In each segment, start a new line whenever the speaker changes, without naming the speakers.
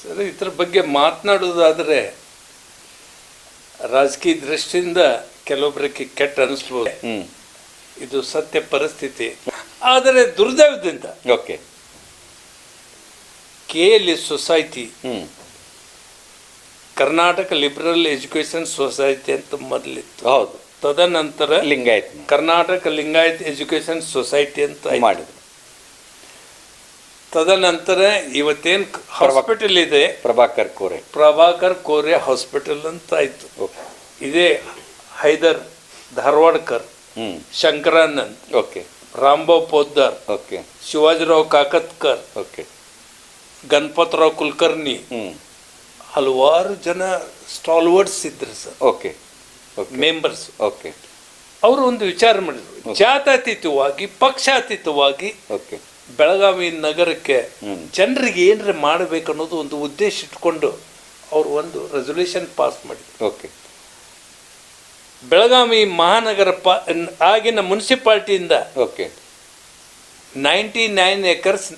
Sir ಇದ್ರ ಬಗ್ಗೆ ಮಾತನಾಡೋದಾದರೆ ರಾಜಕೀಯ ದೃಷ್ಟಿಯಿಂದ ಕೆಲವೊಬ್ಬರಿಗೆ ಕೆಟ್ಟ ಅನಿಸ್ಬೋದು. ಇದು ಸತ್ಯ ಪರಿಸ್ಥಿತಿ. ಆದರೆ ದುರ್ದೈವದಿಂದ
okay.
K L S society Karnataka liberal education society ಅಂತ ಮೊದಲಿತ್ತು.
ಹೌದು.
ತದನಂತರ
ಲಿಂಗಾಯತ್.
ಕರ್ನಾಟಕ ಲಿಂಗಾಯತ್ ಎಜುಕೇಶನ್ ಸೊಸೈಟಿ ಅಂತ.
ಮಾಡಿದ್ರು.
ತದನಂತರ ಇವತ್ತೇನು ಹಾಸ್ಪಿಟಲ್ ಇದೆ?
ಪ್ರಭಾಕರ್ ಕೋರೆ.
ಪ್ರಭಾಕರ್ ಕೋರೆ ಹಾಸ್ಪಿಟಲ್ ಅಂತ ಆಯ್ತು. ಇದೇ Haidar Dharwadkar Shankaranand
okay.
Rambab Poddar
okay.
Shivajirao Kakatkar
okay.
Ganapatrao Kulkarni ಹಲವಾರು ಜನ ಸ್ಟಾಲ್ವರ್ಡ್ಸ್ ಇದ್ರು sir.
Okay. Okay.
Members
okay.
ಅವರು ಒಂದು ವಿಚಾರ ಮಾಡಿದ್ರು. ಜಾತಾತೀತವಾಗಿ ಪಕ್ಷಾತೀತವಾಗಿ
ಓಕೆ.
ಬೆಳಗಾವಿ ನಗರಕ್ಕೆ. ಜನರಿಗೆ ಏನರ ಮಾಡಬೇಕು ಅನ್ನೋದು ಒಂದು ಉದ್ದೇಶ ಇಟ್ಕೊಂಡು ಅವರು ಒಂದು ರೆಸೊಲ್ಯೂಷನ್ ಪಾಸ್ ಮಾಡಿದ್ರು.
ಓಕೆ
ಬೆಳಗಾವಿ ಮಹಾನಗರ ಪಾ ಆಗಿನ ಮುನ್ಸಿಪಾಲ್ಟಿಯಿಂದ
okay
ninety nine acres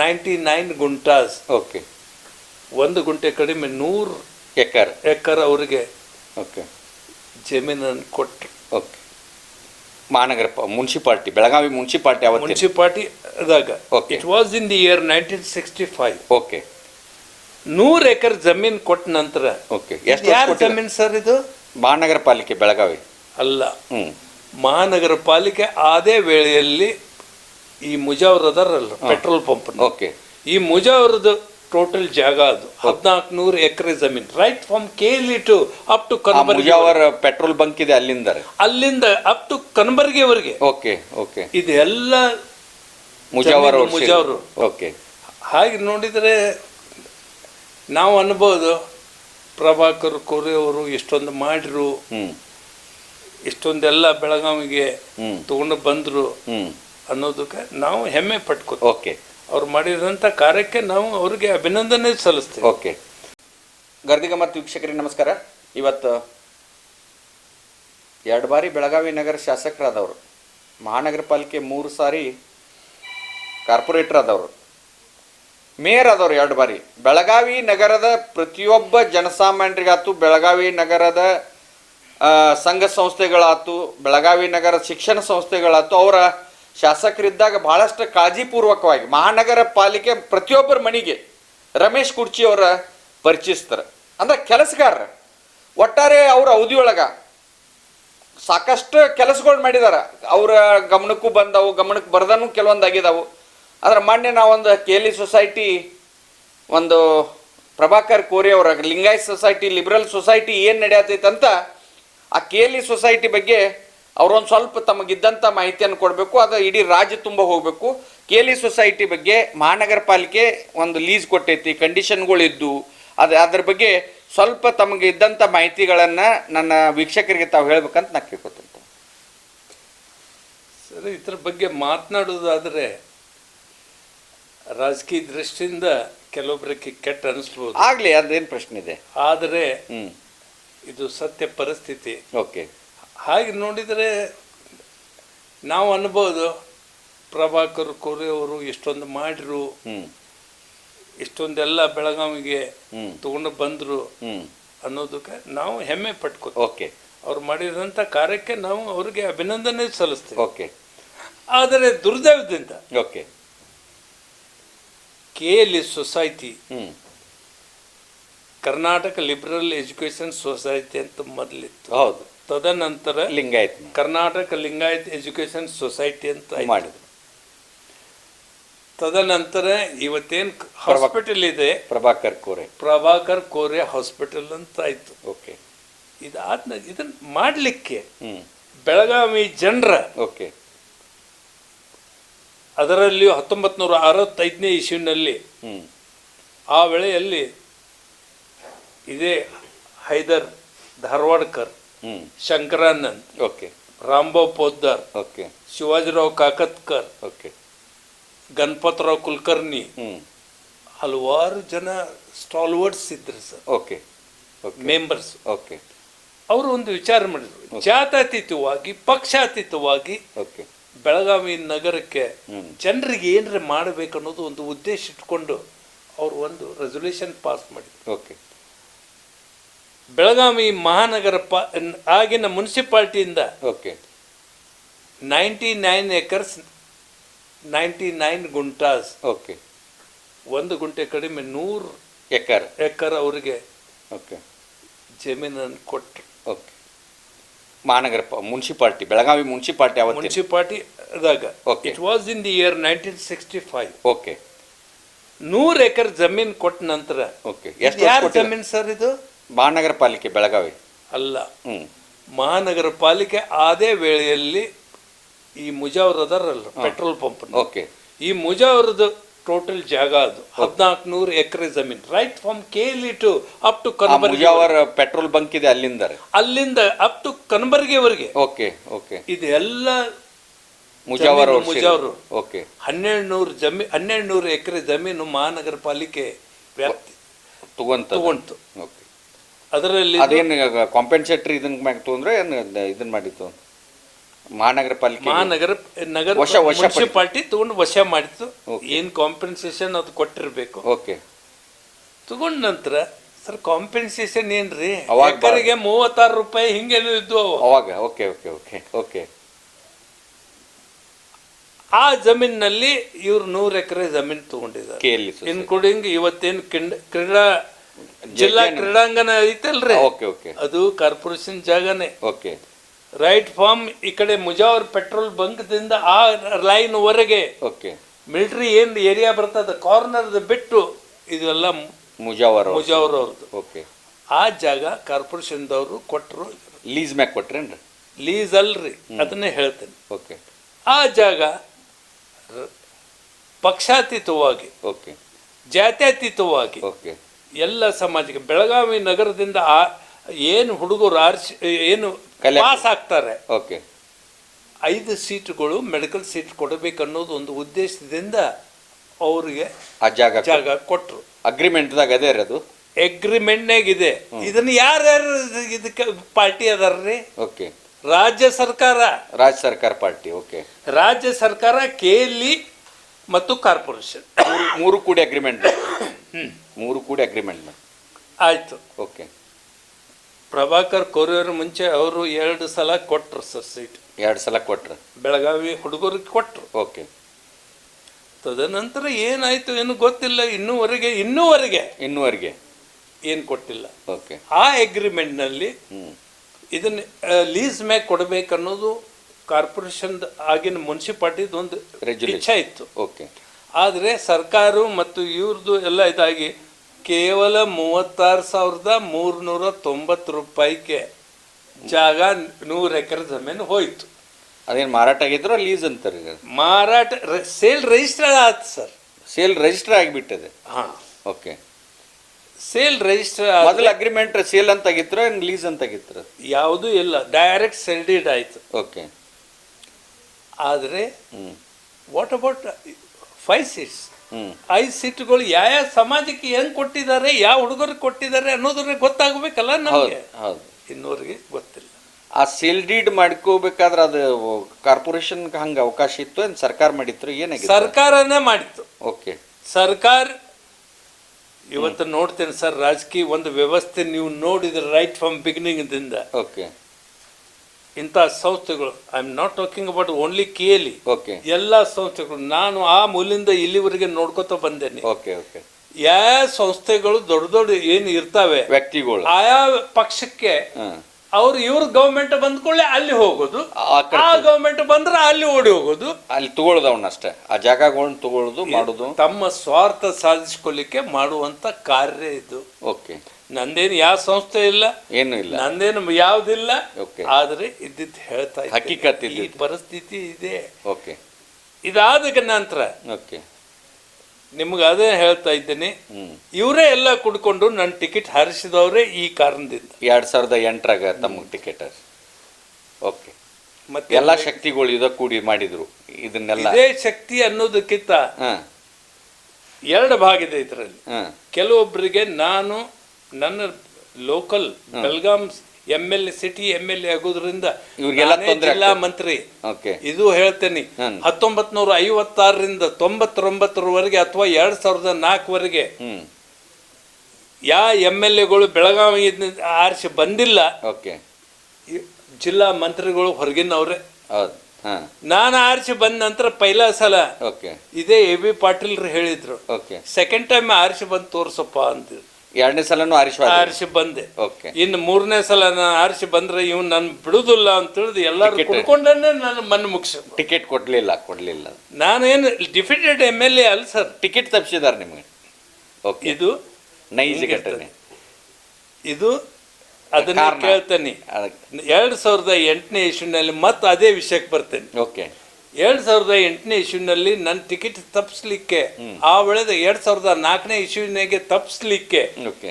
ninety nine guntas.
Okay
ಒಂದು ಗುಂಟೆ ಕಡಿಮೆ ನೂರು
ಎಕರ್.
ಎಕರ್ ಅವರಿಗೆ
ಓಕೆ
ಜಮೀನನ್ನು ಕೊಟ್ಟರು
ಓಕೆ ಮಹಾನಗರ ಮುನ್ಸಿಪಾಲ್ಟಿ ಬೆಳಗಾವಿ ಮುನ್ಸಿಪಾಲ್ಟಿ ಅವತ್ತು
municipality
okay.
It was in the year nineteen sixty five
okay.
ನೂರು ಎಕರ್ ಜಮೀನು ಕೊಟ್ಟ ನಂತರ
ಓಕೆ. ಎಷ್ಟು
ಯಾರು ಜಮೀನು ಸರ್ ಇದು?
ಮಹಾನಗರ ಪಾಲಿಕೆ ಬೆಳಗಾವಿ.
ಅಲ್ಲ.
ಹ್ಞೂ
ಮಹಾನಗರ ಪಾಲಿಕೆ ಅದೇ ವೇಳೆಯಲ್ಲಿ ಈ ಮುಜಾವರ್ ಅದಾರಲ್ಲ ಪೆಟ್ರೋಲ್ ಪಂಪ್
ಓಕೆ.
ಈ ಮುಜಾವರದ ಟೋಟಲ್ ಜಾಗ ಅದು. ಹದಿನಾಲ್ಕು ನೂರು ಎಕರೆ ಜಮೀನ್. Right from Cayley to up to Kanabargi
Mujawar petrol bunk ಇದೆ ಅಲ್ಲಿಂದ
ಅಲ್ಲಿಂದ ಅಪ್ ಟು ಕನಬರ್ಗಿವರೆಗೆ
ಓಕೆ ಓಕೆ
ಇದೆಲ್ಲ
ಮುಜಾವರ್
ಜಮೀನು
ಅವ್ರ
ಮುಜಾವರು.
ಓಕೆ
ಹಾಗೆ ನೋಡಿದರೆ ನಾವು ಅನ್ಬೋದು ಪ್ರಭಾಕರ್ ಕೋರೆ ಅವರು ಇಷ್ಟೊಂದು ಮಾಡಿರು.
ಹ್ಮ್.
ಇಷ್ಟೊಂದೆಲ್ಲ ಬೆಳಗಾವಿಗೆ ತಗೊಂಡು ಬಂದರು
ಹ್ಮ್.
ಅನ್ನೋದಕ್ಕೆ ನಾವು ಹೆಮ್ಮೆ ಪಟ್ಕೋ
ಓಕೆ
ಅವ್ರು ಮಾಡಿದಂಥ ಕಾರ್ಯಕ್ಕೆ ನಾವು ಅವರಿಗೆ ಅಭಿನಂದನೆ ಸಲ್ಲಿಸ್ತೇವೆ.
ಓಕೆ. ಗರ್ದಿಗ ಮತ್ತು ವೀಕ್ಷಕರಿಗೆ ನಮಸ್ಕಾರ. ಇವತ್ತು ಎರಡು ಬಾರಿ ಬೆಳಗಾವಿ ನಗರ ಶಾಸಕರಾದವರು, ಮಹಾನಗರ ಪಾಲಿಕೆ ಮೂರು ಸಾರಿ ಕಾರ್ಪೊರೇಟರ್ ಆದವರು ಮೇಯರ್ ಆದವರು ಎರಡು ಬಾರಿ. ಬೆಳಗಾವಿ ನಗರದ ಪ್ರತಿಯೊಬ್ಬ ಜನಸಾಮಾನ್ಯರಿಗಾತು, ಬೆಳಗಾವಿ ನಗರದ ಸಂಘ ಸಂಸ್ಥೆಗಳಾತು, ಬೆಳಗಾವಿ ನಗರ ಶಿಕ್ಷಣ ಸಂಸ್ಥೆಗಳಾತು ಅವರ ಶಾಸಕರಿದ್ದಾಗ ಬಹಳಷ್ಟು ಕಾಳಜಿಪೂರ್ವಕವಾಗಿ ಮಹಾನಗರ ಪಾಲಿಕೆ ಪ್ರತಿಯೊಬ್ಬರ ಮನೆಗೆ ರಮೇಶ್ ಕುರ್ಚಿಯವರ ಪರಿಚಯಿಸ್ತಾರೆ. ಅಂದ್ರೆ ಕೆಲಸಗಾರ ಒಟ್ಟಾರೆ ಅವ್ರ ಅವಧಿಯೊಳಗ ಸಾಕಷ್ಟು ಕೆಲಸಗಳು ಮಾಡಿದಾರ. ಅವರ ಗಮನಕ್ಕೂ ಬಂದವು, ಗಮನಕ್ಕೆ ಬರ್ದನು ಕೆಲವೊಂದು ಆಗಿದಾವು ಆದ್ರೆ ಮೊನ್ನೆ ನಾವೊಂದು ಇ ಸೊಸೈಟಿ ಒಂದು ಪ್ರಭಾಕರ್ ಕೋರಿ ಅವರ ಲಿಂಗಾಯತ್ ಸೊಸೈಟಿ ಲಿಬರಲ್ ಸೊಸೈಟಿ ಏನು ನಡೆಯತೈತೆ ಅಂತ ಆ ಇ ಸೊಸೈಟಿ ಬಗ್ಗೆ ಅವರೊಂದು ಸ್ವಲ್ಪ ತಮಗಿದ್ದಂಥ ಮಾಹಿತಿಯನ್ನು ಕೊಡಬೇಕು. ಅದು ಇಡೀ ರಾಜ್ಯ ತುಂಬ ಹೋಗಬೇಕು. ಕೇಲಿ ಸೊಸೈಟಿ ಬಗ್ಗೆ ಮಹಾನಗರ ಪಾಲಿಕೆ ಒಂದು ಲೀಸ್ ಕೊಟ್ಟೈತಿ ಕಂಡೀಷನ್ಗಳಿದ್ದು ಅದು ಅದ್ರ ಬಗ್ಗೆ ಸ್ವಲ್ಪ ತಮಗೆ ಇದ್ದಂಥ ಮಾಹಿತಿಗಳನ್ನು ನನ್ನ ವೀಕ್ಷಕರಿಗೆ ತಾವು ಹೇಳ್ಬೇಕಂತ ನಾನು ಕೇಳ್ಕೊತೀನಿ.
ಸರ್ ಇದ್ರ ಬಗ್ಗೆ ಮಾತನಾಡೋದಾದರೆ ರಾಜಕೀಯ ದೃಷ್ಟಿಯಿಂದ ಕೆಲವೊಬ್ಬರಿಗೆ ಕೆಟ್ಟ ಅನಿಸ್ಬೋದು.
ಆಗಲಿ ಅದೇನು ಪ್ರಶ್ನೆ ಇದೆ.
ಆದರೆ ಇದು ಸತ್ಯ ಪರಿಸ್ಥಿತಿ.
ಓಕೆ.
ಹಾಗೆ ನೋಡಿದರೆ ನಾವು ಅನ್ಬೋದು ಪ್ರಭಾಕರ್ ಕೋರೆ ಅವರು ಇಷ್ಟೊಂದು ಮಾಡಿರು ಇಷ್ಟೊಂದೆಲ್ಲ ಬೆಳಗಾವಿಗೆ ತಗೊಂಡು ಬಂದರು ಅನ್ನೋದಕ್ಕೆ ನಾವು ಹೆಮ್ಮೆ ಪಟ್ಕೋ
ಓಕೆ.
ಅವ್ರು ಮಾಡಿದಂಥ ಕಾರ್ಯಕ್ಕೆ ನಾವು ಅವ್ರಿಗೆ ಅಭಿನಂದನೆ ಸಲ್ಲಿಸ್ತೇವೆ.
ಓಕೆ.
ಆದರೆ ದುರ್ದೈವದಿಂದ
okay.
K L S society
ಹ್ಞೂ
ಕರ್ನಾಟಕ ಲಿಬರಲ್ ಎಜುಕೇಶನ್ ಸೊಸೈಟಿ ಅಂತ ಮೊದಲಿತ್ತು.
ಹೌದು.
ತದನಂತರ
ಲಿಂಗಾಯತ್
ಕರ್ನಾಟಕ ಲಿಂಗಾಯತ್ ಎಜುಕೇಶನ್ ಸೊಸೈಟಿ ಅಂತ.
ಮಾಡಿದ್ರು.
ತದನಂತರ ಇವತ್ತೇನು ಹಾಸ್ಪಿಟಲ್ ಇದೆ?
ಪ್ರಭಾಕರ್ ಕೋರೆ.
ಪ್ರಭಾಕರ್ ಕೋರೆ ಹಾಸ್ಪಿಟಲ್ ಅಂತ ಆಯ್ತು.
ಓಕೆ.
ಇದಾದ ಇದನ್ನ ಮಾಡಲಿಕ್ಕೆ ಬೆಳಗಾವಿ ಜನರ
ಓಕೆ.
ಅದರಲ್ಲಿಯೂ ಹತ್ತೊಂಬತ್ತು ನೂರ ಅರವತ್ತೈದನೇ ಇಸ್ವಿನಲ್ಲಿ
ಹ್ಞೂ
ಆ ವೇಳೆಯಲ್ಲಿ ಇದೇ Haidar Dharwadkar Shankaranand
okay.
Rambab Poddar
okay.
Shivajirao Kakatkar
okay.
Ganapatrao Kulkarni ಹಲವಾರು ಜನ ಸ್ಟಾಲ್ವರ್ಡ್ಸ್ ಇದ್ರು sir.
Okay. Okay.
Members
okay.
ಅವರು ಒಂದು ವಿಚಾರ ಮಾಡಿದ್ರು. ಜಾತಾತೀತವಾಗಿ ಪಕ್ಷಾತೀತವಾಗಿ
ಓಕೆ.
ಬೆಳಗಾವಿ ನಗರಕ್ಕೆ. ಜನರಿಗೆ ಏನರ ಮಾಡಬೇಕು ಅನ್ನೋದು ಒಂದು ಉದ್ದೇಶ ಇಟ್ಕೊಂಡು ಅವರು ಒಂದು ರೆಸೊಲ್ಯೂಷನ್ ಪಾಸ್ ಮಾಡಿದ್ರು.
ಓಕೆ.
ಬೆಳಗಾವಿ ಮಹಾನಗರ ಪಾ ಆಗಿನ ಮುನ್ಸಿಪಾಲ್ಟಿಯಿಂದ
okay.
Ninety nine acres ninety nine guntas.
Okay.
ಒಂದು ಗುಂಟೆ ಕಡಿಮೆ ನೂರು
ಎಕರ್.
ಎಕರ್ ಅವರಿಗೆ
ಓಕೆ.
ಜಮೀನನ್ನು ಕೊಟ್ಟರು.
ಓಕೆ. ಮಹಾನಗರ ಪ ಮುನ್ಸಿಪಾಲ್ಟಿ ಬೆಳಗಾವಿ ಮುನ್ಸಿಪಾಲ್ಟಿ ಅವ
ಮುನ್ಸಿಪಾಲ್ಟಿ ಅದಾಗ
okay.
It was in the year nineteen sixty five
okay.
ನೂರು ಎಕರ್ ಜಮೀನ್ ಕೊಟ್ಟ ನಂತರ
ಓಕೆ. ಎಷ್ಟು
ಯಾರು? ಜಮೀನ್ ಸರ್ ಇದು?
ಮಹಾನಗರ ಪಾಲಿಕೆ ಬೆಳಗಾವಿ.
ಅಲ್ಲ.
ಹ್ಞೂ
ಮಹಾನಗರ ಪಾಲಿಕೆ ಅದೇ ವೇಳೆಯಲ್ಲಿ ಈ ಮುಜಾವರ್ ಅದರಲ್ಲ ಪೆಟ್ರೋಲ್ ಪಂಪ್
ಓಕೆ.
ಈ ಮುಜಾವರದ ಟೋಟಲ್ ಜಾಗ ಅದು. ಹದಿನಾಲ್ಕು ನೂರು ಎಕರೆ ಜಮೀನ್. Right from Cayley to up to Kanabargi
Mujawar petrol bunk ಇದೆ ಅಲ್ಲಿಂದ?
ಅಲ್ಲಿಂದ ಅಪ್ ಟು ಕನಬರ್ಗಿವರೆಗೆ
ಓಕೆ ಓಕೆ.
ಇದೆಲ್ಲ
ಮುಜಾವರ
ಜಮೀನು
ಅವ್ರು
ಮುಜಾವರ್.
ಓಕೆ.
ಹನ್ನೆರಡು ನೂರು ಜಮೀನ್ ಹನ್ನೆರಡು ನೂರು ಎಕರೆ ಜಮೀನು ಮಹಾನಗರ ಪಾಲಿಕೆ ವ್ಯಾಪ್ತಿ
ತಗೊಂತ
ತಗೊಂತು
ಓಕೆ.
ಅದರಲ್ಲಿ
ಅದೇನು ಕಾಂಪೆನ್ಸೇಟ್ರಿ ಇದನ್ನ ಮ್ಯಾಗ ತೊಗೊಂಡ್ರೆ ಏನು ಇದನ್ನ ಮಾಡಿತ್ತು ಮಹಾನಗರ ಪಾಲಿಕೆ
ಮಹಾನಗರ ನಗರ
ವಶ- ವಶ
ಮುನ್ಸಿಪಾಲ್ಟಿ ತಗೊಂಡು ವಶ ಮಾಡಿತ್ತು ಏನು ಕಾಂಪೆನ್ಸೇಷನ್ ಅದು ಕೊಟ್ಟಿರಬೇಕು?
ಓಕೆ
ತಗೊಂಡ ನಂತರ ಸರ್ ಕಾಂಪೆನ್ಸೇಷನ್ ಏನ್ರಿ? ಎಕರೆಗೆ ಮೂವತ್ತಾರು ರೂಪಾಯಿ ಹಿಂಗೇನು ಇದ್ದು
ಅವಾಗ ಓಕೆ ಓಕೆ ಓಕೆ ಓಕೆ
ಆ ಜಮೀನಿನಲ್ಲಿ ಇವ್ರು ನೂರು ಎಕರೆ ಜಮೀನು ತಗೊಂಡಿದ್ದಾರೆ. ಇನ್ಕ್ಲೂಡಿಂಗ್ ಇವತ್ತೇನು ಕ್ರೀಡಾ ಜಿಲ್ಲಾ ಕ್ರೀಡಾಂಗಣ ಐತಲ್ರಿ?
Okay okay.
ಅದು ಕಾರ್ಪೊರೇಷನ್ ಜಾಗನೇ.
ಓಕೆ.
ರೈಟ್ ಫಾರ್ಮ್ ಈ ಕಡೆ ಮುಜಾವರ್ ಪೆಟ್ರೋಲ್ ಬಂಕ್ದಿಂದ ಆ ಲೈನ್ ವರೆಗೆ
ಓಕೆ.
ಮಿಲಿಟರಿ ಏನ್ ಏರಿಯಾ ಬರ್ತದ ಕಾರ್ನರ್ ಬಿಟ್ಟು ಇದೆಲ್ಲ
ಮುಜಾವರ್
ಮುಜಾವರ್ ಅವ್ರದ್ದು.
ಓಕೆ.
ಆ ಜಾಗ ಕಾರ್ಪೊರೇಷನ್ದವರು ಕೊಟ್ಟರು
ಲೀಸ್ ಮ್ಯಾಗ ಕೊಟ್ರೇನ್ರಿ?
ಲೀಸ್ ಅಲ್ರಿ ಅದನ್ನೇ ಹೇಳ್ತೇನೆ.
ಓಕೆ.
ಆ ಜಾಗ ಪಕ್ಷಾತೀತವಾಗಿ
ಓಕೆ.
ಜಾತ್ಯತೀತವಾಗಿ
ಓಕೆ.
ಎಲ್ಲ ಸಮಾಜಕ್ಕೆ ಬೆಳಗಾವಿ ನಗರದಿಂದ ಆ ಏನು ಹುಡುಗರು ಆರ್ಸಿ ಏನು ಪಾಸ್ ಆಗ್ತಾರೆ
ಓಕೆ.
ಐದು ಸೀಟುಗಳು ಮೆಡಿಕಲ್ ಸೀಟ್ ಕೊಡಬೇಕು ಅನ್ನೋದು ಒಂದು ಉದ್ದೇಶದಿಂದ ಅವರಿಗೆ
ಆ ಜಾಗ
ಜಾಗ ಕೊಟ್ಟರು
ಅಗ್ರಿಮೆಂಟ್ದಾಗ ಅದೇ ಇರೋದು?
ಅಗ್ರಿಮೆಂಟ್ನಾಗ ಇದೆ ಇದನ್ನ ಯಾರ್ಯಾರು ಇದಕ್ಕೆ ಪಾರ್ಟಿ ಅದಾರ್ರಿ?
ಓಕೆ.
ರಾಜ್ಯ ಸರ್ಕಾರ.
ರಾಜ್ಯ ಸರ್ಕಾರ ಪಾರ್ಟಿ ಓಕೆ.
ರಾಜ್ಯ ಸರ್ಕಾರ ಕೇಲಿ ಮತ್ತು ಕಾರ್ಪೊರೇಷನ್.
ಮೂರು ಕೂಡಿ ಅಗ್ರಿಮೆಂಟ್ ಮೂರು ಕೂಡಿ ಅಗ್ರಿಮೆಂಟ್
ಆಯಿತು.
ಓಕೆ
ಪ್ರಭಾಕರ್ ಕೊರಿಯರ್ ಮುಂಚೆ ಅವರು ಎರಡು ಸಲ ಕೊಟ್ಟರು ಸರ್ ಸೀಟ್.
ಎರಡು ಸಲ ಕೊಟ್ಟರು
ಬೆಳಗಾವಿ ಹುಡುಗರಿಗೆ ಕೊಟ್ಟರು
ಓಕೆ
ತದನಂತರ ಏನಾಯಿತು ಏನು ಗೊತ್ತಿಲ್ಲ. ಇನ್ನೂವರೆಗೆ ಇನ್ನೂವರೆಗೆ
ಇನ್ನೂವರೆಗೆ.
ಏನು ಕೊಟ್ಟಿಲ್ಲ.
ಓಕೆ
ಆ ಅಗ್ರಿಮೆಂಟ್ನಲ್ಲಿ ಇದನ್ನ ಲೀಸ್ ಮ್ಯಾಗ ಕೊಡಬೇಕನ್ನೋದು ಕಾರ್ಪೊರೇಷನ್ ಆಗಿನ ಮುನ್ಸಿಪಾಲ್ಟಿದು ಒಂದು ಇತ್ತು.
ಓಕೆ
ಆದರೆ ಸರ್ಕಾರ ಮತ್ತು ಇವ್ರದ್ದು ಎಲ್ಲ ಇದಾಗಿ ಕೇವಲ ಮೂವತ್ತಾರು ಸಾವಿರದ ಮೂರ್ನೂರ ತೊಂಬತ್ತು ರೂಪಾಯಿಗೆ ಜಾಗ ನೂರು ಎಕರೆ ಜಮೀನು ಹೋಯ್ತು.
ಅದೇನು ಮಾರಾಟ ಆಗಿದ್ರು ಲೀಸ್ ಅಂತಾರೆ
ಮಾರಾಟ ಸೇಲ್ ರಿಜಿಸ್ಟರ್ ಆಯ್ತು ಸರ್.
ಸೇಲ್ ರಿಜಿಸ್ಟರ್ ಆಗಿಬಿಟ್ಟಿದೆ.
ಹಾಂ.
ಓಕೆ
ಸೇಲ್ ರಿಜಿಸ್ಟರ್
ಮೊದಲು ಅಗ್ರಿಮೆಂಟ್ ಸೇಲ್ ಅಂತ ಆಗಿತ್ರ ಏನು ಲೀಸ್ ಅಂತ ಆಗಿತ್ರ
ಯಾವುದೂ ಇಲ್ಲ ಡೈರೆಕ್ಟ್ ಸೆಲ್ಡಿಡ್ ಆಯಿತು.
ಓಕೆ
ಆದರೆ
ಹ್ಞೂ
ವಾಟ್ ಅಬೌಟ್ ಫೈವ್ ಸೀಟ್ಸ್ ಐದು ಸೀಟ್ಗಳು ಯಾವ ಸಮಾಜಕ್ಕೆ ಹೆಂಗ್ ಕೊಟ್ಟಿದ್ದಾರೆ ಯಾವ ಹುಡುಗರಿಗೆ ಕೊಟ್ಟಿದ್ದಾರೆ ಅನ್ನೋದ್ರ ಗೊತ್ತಾಗಬೇಕಲ್ಲ ನಮಗೆ?
ಹೌದು
ಇನ್ನೂರಿಗೆ ಗೊತ್ತಿಲ್ಲ.
ಆ ಸೀಲ್ ಡೀಡ್ ಮಾಡ್ಕೋಬೇಕಾದ್ರೆ ಅದು ಕಾರ್ಪೊರೇಷನ್ ಹಂಗೆ ಅವಕಾಶ ಇತ್ತು ಏನು? ಸರ್ಕಾರ ಮಾಡಿತ್ತು ಏನಾಗಿದೆ
ಸರ್ಕಾರನೇ ಮಾಡಿತ್ತು.
ಓಕೆ
ಸರ್ಕಾರ ಇವತ್ತು ನೋಡ್ತೇನೆ ಸರ್ ರಾಜಕೀಯ ಒಂದು ವ್ಯವಸ್ಥೆ ನೀವು ನೋಡಿದ್ರೆ ರೈಟ್ ಫ್ರಮ್ ಬಿಗಿನಿಂಗ್ದಿಂದ
ಓಕೆ
ಇಂಥ ಸಂಸ್ಥೆಗಳು I am not talking about only Cayley
okay
ಎಲ್ಲ ಸಂಸ್ಥೆಗಳು ನಾನು ಆ ಮೂಲಿಂದ ಇಲ್ಲಿವರೆಗೆ ನೋಡ್ಕೊತ ಬಂದೇನೆ.
ಓಕೆ ಓಕೆ
ಯಾವ ಸಂಸ್ಥೆಗಳು ದೊಡ್ಡ ದೊಡ್ಡ ಏನು ಇರ್ತಾವೆ?
ವ್ಯಕ್ತಿಗಳು.
ಆಯಾ ಪಕ್ಷಕ್ಕೆ ಅವ್ರು ಇವ್ರ ಗೌರ್ಮೆಂಟ್ ಬಂದ್ಕೊಳ್ಳೆ ಅಲ್ಲಿ ಹೋಗೋದು
ಆ ಕಡೆ
ಆ ಗೌರ್ಮೆಂಟ್ ಬಂದ್ರೆ ಅಲ್ಲಿ ಓಡಿ ಹೋಗೋದು.
ಅಲ್ಲಿ ತಗೊಳ್ಳೋದು ಅಷ್ಟೇ. ಆ ಜಾಗಗಳನ್ನ ತಗೊಳ್ಳೋದು ಮಾಡೋದು.
ತಮ್ಮ ಸ್ವಾರ್ಥ ಸಾಧಿಸ್ಕೊಳ್ಳಿಕ್ಕೆ ಮಾಡುವಂತ ಕಾರ್ಯ ಇದು.
ಓಕೆ
ನಂದೇನು ಯಾವ ಸಂಸ್ಥೆ ಇಲ್ಲ
ಏನು ಇಲ್ಲ.
ನಂದೇನು ಯಾವ್ದಿಲ್ಲ.
ಓಕೆ
ಆದ್ರೆ ಇದ್ದಿದ್ದು ಹೇಳ್ತಾ
ಹಕ್ಕಿಕತ್ತಿ
ಈ ಪರಿಸ್ಥಿತಿ ಇದೆ.
ಓಕೆ
ಇದಾದ ನಂತರ
ಓಕೆ
ನಿಮ್ಗೆ ಅದೇ ಹೇಳ್ತಾ ಇದ್ದೀನಿ. ಇವರೇ ಎಲ್ಲ ಕುಡ್ಕೊಂಡು ನನ್ನ ಟಿಕೆಟ್ ಹಾರಿಸಿದವರೇ ಈ ಕಾರಣದಿಂದ.
ಎರಡು ಸಾವಿರದ ಎಂಟರಾಗ ತಮ್ಮ ಟಿಕೆಟ್ ಓಕೆ
ಮತ್ತೆ
ಎಲ್ಲ ಶಕ್ತಿಗಳು ಇದ ಕೂಡಿ ಮಾಡಿದ್ರು ಇದನ್ನೆಲ್ಲ.
ಇದೇ ಶಕ್ತಿ ಅನ್ನೋದಕ್ಕಿಂತ ಎರಡು ಭಾಗ ಇದೆ ಇದರಲ್ಲಿ. ಕೆಲವೊಬ್ಬರಿಗೆ ನಾನು ನನ್ನ local Belgaum M L A city M L A ಆಗೋದ್ರಿಂದ
ಇವ್ರಿಗೆಲ್ಲ
ನಾನೇ
ತೊಂದ್ರೆ
ಜಿಲ್ಲಾ. ಮಂತ್ರಿ.
ಓಕೆ
ಇದು ಹೇಳ್ತೇನೆ. ಹತ್ತೊಂಬತ್ ನೂರ ಐವತ್ತಾರರಿಂದ ತೊಂಬತ್ತೊಂಬತ್ತರವರೆಗೆ ಅಥವಾ ಎರಡ್ ಸಾವಿರದ ನಾಲ್ಕವರೆಗೆ ಯಾ ಎಂ ಎಲ್ ಎಗಳು ಬೆಳಗಾವಿ ಆರಿಸಿ ಬಂದಿಲ್ಲ
ಓಕೆ
ಈ ಜಿಲ್ಲಾ ಮಂತ್ರಿಗಳು ಹೊರಗಿನವ್ರೆ.
ಹೌದು. ಹಾಂ.
ನಾನು ಆರಿಸಿ ಬಂದ ನಂತರ ಪೈಲಾ ಸಲ
ಓಕೆ
ಇದೇ ಎ ಬಿ ಪಾಟೀಲ್ರು ಹೇಳಿದ್ರು.
ಓಕೆ
ಸೆಕೆಂಡ್ ಟೈಮ್ ಆರಿಸಿ ಬಂದು ತೋರ್ಸಪ್ಪ ಅಂತ
ಎರಡನೇ ಸಲನೂ ಆರಿಸಿ
ಆರಿಸಿ ಬಂದೆ.
ಓಕೆ
ಇನ್ನು ಮೂರನೇ ಸಲ ನಾನು ಆರಿಸಿ ಬಂದ್ರೆ ಇವ್ ನನ್ ಬಿಡುದಿಲ್ಲ ಅಂತ ತಿಳಿದು ಎಲ್ಲರೂ. ಕುಡ್ಕೊಂಡೇ ನಾನು ಮನ್ ಮುಗಿಸ
ಟಿಕೆಟ್ ಕೊಡ್ಲಿಲ್ಲ ಕೊಡಲಿಲ್ಲ.
ನಾನೇನು ಡಿಫಿಟೆಡ್ ಎಂ ಎಲ್ ಎ ಅಲ್ಲ ಸರ್.
ಟಿಕೆಟ್ ತಪ್ಪಿಸಿದಾರೆ ನಿಮಗೆ? ಓಕೆ
ಇದು
ನೈಜ. ಘಟನೆ.
ಇದು ಅದನ್ನ. ಕೇಳ್ತೇನೆ. ಎರಡ್ ಸಾವಿರದ ಎಂಟನೇ ಇಶ್ಯೂನಲ್ಲಿ ಮತ್ತೆ ಅದೇ ವಿಷಯಕ್ಕೆ ಬರ್ತೇನೆ.
ಓಕೆ
ಎರಡ್ ಸಾವಿರದ ಎಂಟನೇ ಇಶ್ಯೂನಲ್ಲಿ ನನ್ನ ಟಿಕೆಟ್ ತಪ್ಪಿಸ್ಲಿಕ್ಕೆ ಆ ವೇಳೆದ ಎರಡ್ ಸಾವಿರದ ನಾಲ್ಕನೇ ಇಶ್ಯೂನಿಗೆ ತಪ್ಪಿಸ್ಲಿಕ್ಕೆ
ಓಕೆ.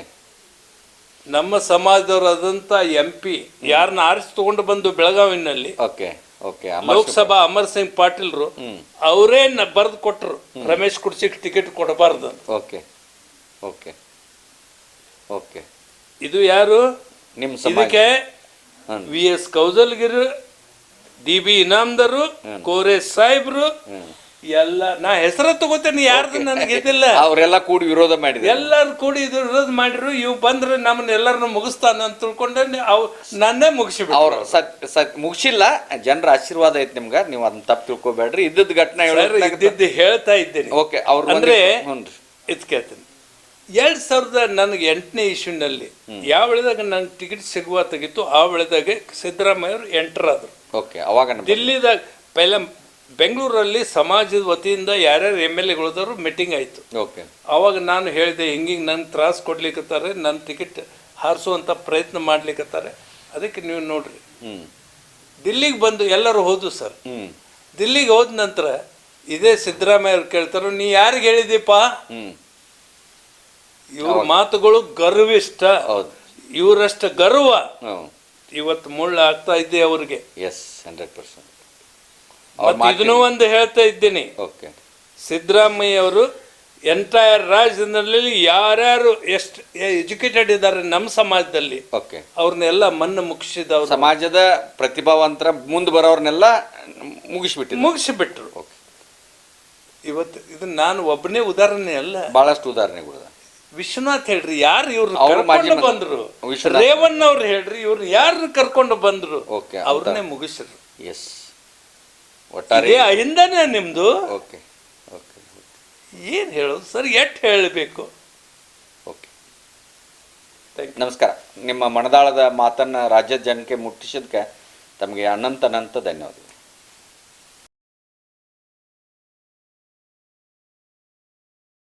ನಮ್ಮ ಸಮಾಜದವರಾದಂಥ ಎಂ ಪಿ ಯಾರನ್ನ ಆರಿಸಿ ತಗೊಂಡು ಬಂದು ಬೆಳಗಾವಿನಲ್ಲಿ
ಓಕೆ ಓಕೆ
ಲೋಕಸಭಾ ಅಮರ್ ಸಿಂಗ್ ಪಾಟೀಲ್ರು ಅವರೇ ಬರೆದು ಕೊಟ್ಟರು ರಮೇಶ್ ಕುಡ್ಸಿಗೆ ಟಿಕೆಟ್ ಕೊಡಬಾರ್ದು.
Okay okay okay.
ಇದು ಯಾರು?
ನಿಮ್ಮ ಸಮಾಜಕ್ಕೆ.
ವಿ ಎಸ್ ಕೌಜಲ್ಗಿರು ಡಿ ಬಿ ಇನಾಮ್ದರು ಕೋರೆ ಸಾಹೇಬ್ರು ಎಲ್ಲ ನಾ ಹೆಸರ ತಗೋತೇನೆ ಯಾರ್ದು ನನಗೆ ಇದಿಲ್ಲ.
ಅವರೆಲ್ಲ ಕೂಡಿ ವಿರೋಧ ಮಾಡಿದ್ರು.
ಎಲ್ಲರೂ ಕೂಡಿ ಇದು ವಿರೋಧ ಮಾಡಿದ್ರು ಇವ್ ಬಂದ್ರೆ ನಮ್ಮನ್ನ ಎಲ್ಲರನ್ನು ಮುಗಿಸ್ತಾನ ಅಂತ ತಿಳ್ಕೊಂಡೆ ಅವ್ ನನ್ನೇ ಮುಗಿಸಿಬಿಟ್ಟು
ಅವ್ರ ಸತ್ ಸತ್ ಮುಗಿಸಿಲ್ಲ ಜನರ ಆಶೀರ್ವಾದ ಐತೆ ನಿಮ್ಗೆ ನೀವು ಅದನ್ನ ತಪ್ಪು ತಿಳ್ಕೊಬೇಡ್ರಿ. ಇದ್ದದ್ ಘಟನೆ
ಇದ್ದಿದ್ದು ಹೇಳ್ತಾ ಇದ್ದೇನೆ.
ಓಕೆ ಅವ್ರ
ಅಂದ್ರೆ ಇದು ಕೇಳ್ತೀನಿ. ಎರಡ್ ಸಾವಿರದ ನನಗೆ ಎಂಟನೇ ಇಶ್ಯೂನಲ್ಲಿ ಯಾವ ವೇಳೆದಾಗ ನಂಗೆ ಟಿಕೆಟ್ ಸಿಗುವ ತೆಗಿತು ಆ ವೇಳೆದಾಗ ಸಿದ್ದರಾಮಯ್ಯ ಅವರು ಎಂಟರ್ ಆದ್ರು.
ಓಕೆ ಅವಾಗ ನಮ್ಮ
ದಿಲ್ಲಿದಾಗ ಪೈಲ ಬೆಂಗಳೂರಲ್ಲಿ ಸಮಾಜದ ವತಿಯಿಂದ ಯಾರ್ಯಾರು ಎಂ ಎಲ್ ಎಗಳಿದ್ರು ಮೀಟಿಂಗ್ ಆಯಿತು.
ಓಕೆ.
ಅವಾಗ ನಾನು ಹೇಳಿದೆ ಹಿಂಗಿಂಗೆ ನನ್ನ ತ್ರಾಸ್ ಕೊಡ್ಲಿಕ್ಕತ್ತಾರೆ ನನ್ನ ಟಿಕೆಟ್ ಹಾರಿಸುವಂಥ ಪ್ರಯತ್ನ ಮಾಡ್ಲಿಕ್ಕತ್ತಾರೆ ಅದಕ್ಕೆ ನೀವು ನೋಡ್ರಿ. ದಿಲ್ಲಿಗೆ ಬಂದು ಎಲ್ಲರೂ ಹೋದ್ರು ಸರ್. ದಿಲ್ಲಿಗೆ ಹೋದ ನಂತರ ಇದೇ ಸಿದ್ದರಾಮಯ್ಯ ಅವ್ರು ಕೇಳ್ತಾರೋ ನೀ ಯಾರಿಗೆ ಹೇಳಿದೀಪ ಇವ್ರ ಮಾತುಗಳು ಗರ್ವಿಷ್ಟ.
ಹೌದು.
ಇವರಷ್ಟು ಗರ್ವ. ಇವತ್ತು ಮುಳ್ಳು ಆಗ್ತಾ ಇದ್ದೆ ಅವ್ರಿಗೆ.
ಎಸ್ ಹಂಡ್ರೆಡ್ ಪರ್ಸೆಂಟ್
ಇದನ್ನೂ ಒಂದು ಹೇಳ್ತಾ ಇದ್ದೀನಿ.
ಓಕೆ
ಸಿದ್ದರಾಮಯ್ಯ ಅವರು ಎಂಟೈರ್ ರಾಜ್ಯದಲ್ಲಿ ಯಾರ್ಯಾರು ಎಷ್ಟು ಎಜುಕೇಟೆಡ್ ಇದ್ದಾರೆ ನಮ್ಮ ಸಮಾಜದಲ್ಲಿ
ಓಕೆ
ಅವ್ರನ್ನೆಲ್ಲ ಮಣ್ಣು ಮುಗಿಸಿದವ್ರು.
ಸಮಾಜದ ಪ್ರತಿಭಾವಂತರ ಮುಂದೆ ಬರೋರ್ನೆಲ್ಲ ಮುಗಿಸ್ಬಿಟ್ಟು
ಮುಗಿಸಿಬಿಟ್ರು.
ಓಕೆ
ಇವತ್ತು ಇದು ನಾನು ಒಬ್ಬನೇ ಉದಾಹರಣೆ ಅಲ್ಲ.
ಭಾಳಷ್ಟು ಉದಾಹರಣೆಗಳು
ವಿಶ್ವನಾಥ್ ಹೇಳ್ರಿ ಯಾರು ಇವ್ರು
ಅವ್ರು ಮಾಜಿ
ಕರ್ಕೊಂಡು
ಮಂತ್ರಿ.
ಬಂದ್ರು?
ವಿಶ್ವನಾಥ್.
ರೇವಣ್ಣ ಅವ್ರು ಹೇಳ್ರಿ ಇವ್ರು ಯಾರು ಕರ್ಕೊಂಡು ಬಂದ್ರು?
ಓಕೆ
ಅವ್ರನ್ನೇ ಮುಗಿಸ್ರು.
ಎಸ್ ಒಟ್ಟಾರೆ
ಇದೇ ಅಹಿಂದನೇ ನಿಮ್ದು?
ಓಕೆ ಓಕೆ
ಏನ್ ಹೇಳೋದು? ಸರ್ ಎಟ್ ಹೇಳಬೇಕು?
ಓಕೆ. ನಮಸ್ಕಾರ. ನಿಮ್ಮ ಮನದಾಳದ ಮಾತನ್ನ ರಾಜ್ಯದ ಜನಕ್ಕೆ ಮುಟ್ಟಿಸಿದ್ಕೆ ತಮಗೆ ಅನಂತ ಅನಂತ ಧನ್ಯವಾದಗಳು.